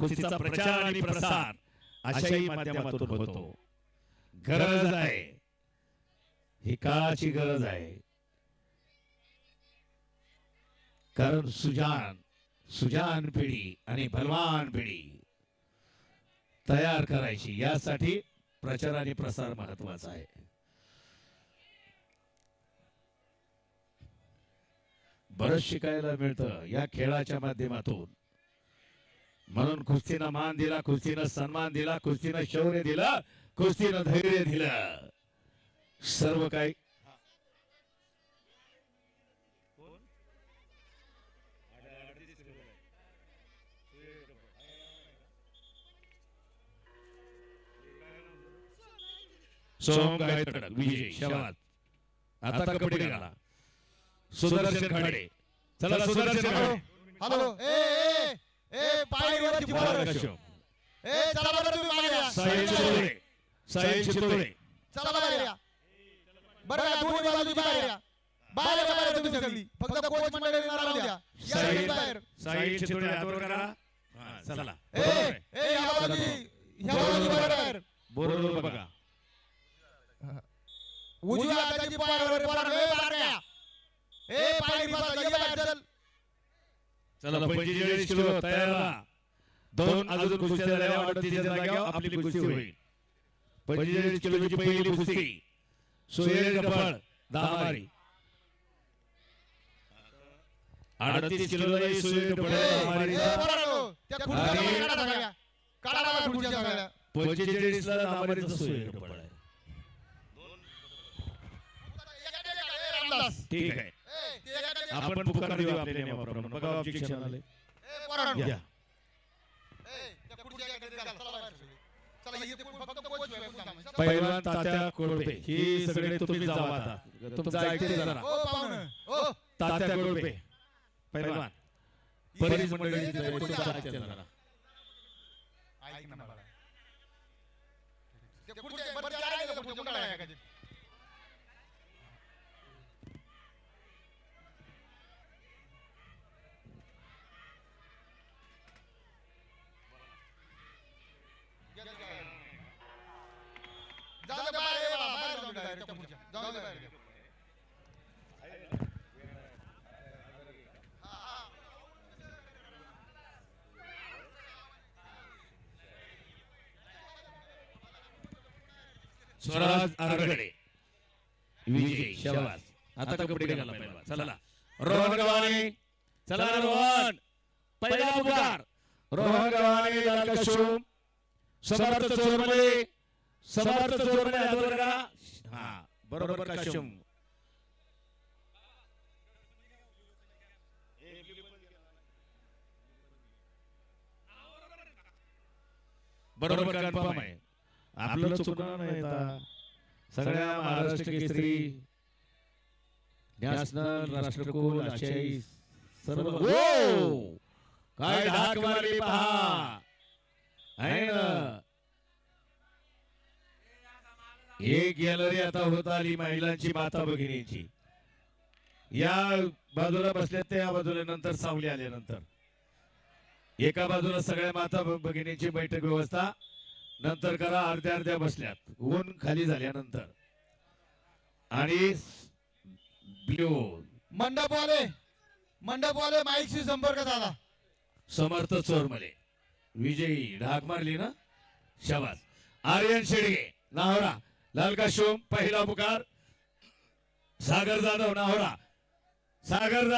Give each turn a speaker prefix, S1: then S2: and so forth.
S1: कुस्तीचा प्रचार आणि प्रसार. अशाही माध्यमातून होतो. गरज आहे. ही काळाची गरज आहे. कारण सुजान सुजान पिढी आणि बलवान पिढी तयार करायची. यासाठी प्रचार आणि प्रसार महत्त्वाचा आहे. बरंच शिकायला मिळतं या खेळाच्या माध्यमातून. म्हणून कुस्तीनं मान दिला कुस्तीनं सन्मान दिला कुस्तीनं शौर्य दिलं कुस्तीनं धैर्य दिलं. सर्व काही विजय शवात आता घाला सुदर्शन खाडे. चला सुदर्शन
S2: हॅलो. ए. ए पायरीवरची पोरं.
S1: कश्यप.
S2: ए चला बरं तुम्ही मागे या.
S1: साहिल चितोळे. साहिल चितोळे.
S2: चला बाहेर या. बरं का दोन्ही बाजूची बाहेर या. बाहेर. या बाहेर तुम्ही सगळी? फक्त कोच मंडळी राहू द्या. या सगळी
S1: साहिल
S2: बाहेर.
S1: साहिल चितोळे हातवर करा. हा, चला.
S2: ए ए या बाजूची ह्या बाजूची बाहेर.
S1: बरोबर बघा.
S2: उजव्या हाताची पायरीवर पोरं. ए बारण्या. ए पायरी बाजूला, ये बाहेर. चल.
S1: चला पंचेचाळीस किलो तयार. दोन अजून कुस्त्या झाल्या अडतीसच्या जागेवर आपली कुस्ती होईल. पंचेचाळीस किलोची पहिली कुस्ती. दहामारी अडतीस किलो. पंचेचाळीस ला. ठीक आहे. आपण पुकार देऊ आपल्या नियमाप्रमाणे बघा ऑब्जेक्शन आले. या. पैलवान तात्या कोळपे. ही सगळे तुम्ही जावा आता. तुमचं ऐकते जरा.
S2: ओ पाहुणं, ओ,
S1: तात्या कोळपे. पैलवान परिस मंडळी तुमचं ऐकते जरा.
S2: ऐक ना मला. त्या खुर्च्या- बरं, त्या राहिल्या खुर्च्या, कोण काढायला एखादी? गेलं का? जाऊ दे बाहेर ये बाबा, बाहेर जाऊ दे direct त्या खुर्च्या. जाऊ दे बाहेर. हा, हा.
S1: स्वराज आरगडे. विजय शवास आता कपडे घाला पहिला चला. रोहन गव्हाणे. चला रोहन. पहिला पुकार रोहन गव्हाणे लाल कशुम. समर्थ चोरमले. समर्थ चोरमले हा बरोबर कशुम. बरोबर कन्फर्म आहे. आपलं चुकणार नाही. सगळ्या महाराष्ट्र केसरी. नॅशनल राष्ट्रकुल आशियाई सर्व ओ काय धाक मारली पहा. आहे ना? एक गॅलरी आता होत आली महिलांची माता भगिनीची. या बाजूला बसल्यात त्या बाजूला नंतर सावली आल्यानंतर. एका बाजूला सगळ्या माता भगिनीची बैठक व्यवस्था. नंतर करा अर्ध्या अर्ध्या बसल्यात. ऊन खाली झाल्यानंतर. आणि ब्ल्यू.
S2: मंडपवाले मंडपवाले माईकशी संपर्क झाला
S1: समर्थ चोरमले. विजयी ढाक मारली ना? शबास. आर्यन शेडगे नाहोरा. लालका शोम पहिला पुकार. सागर जाधव नाहोरा. सागर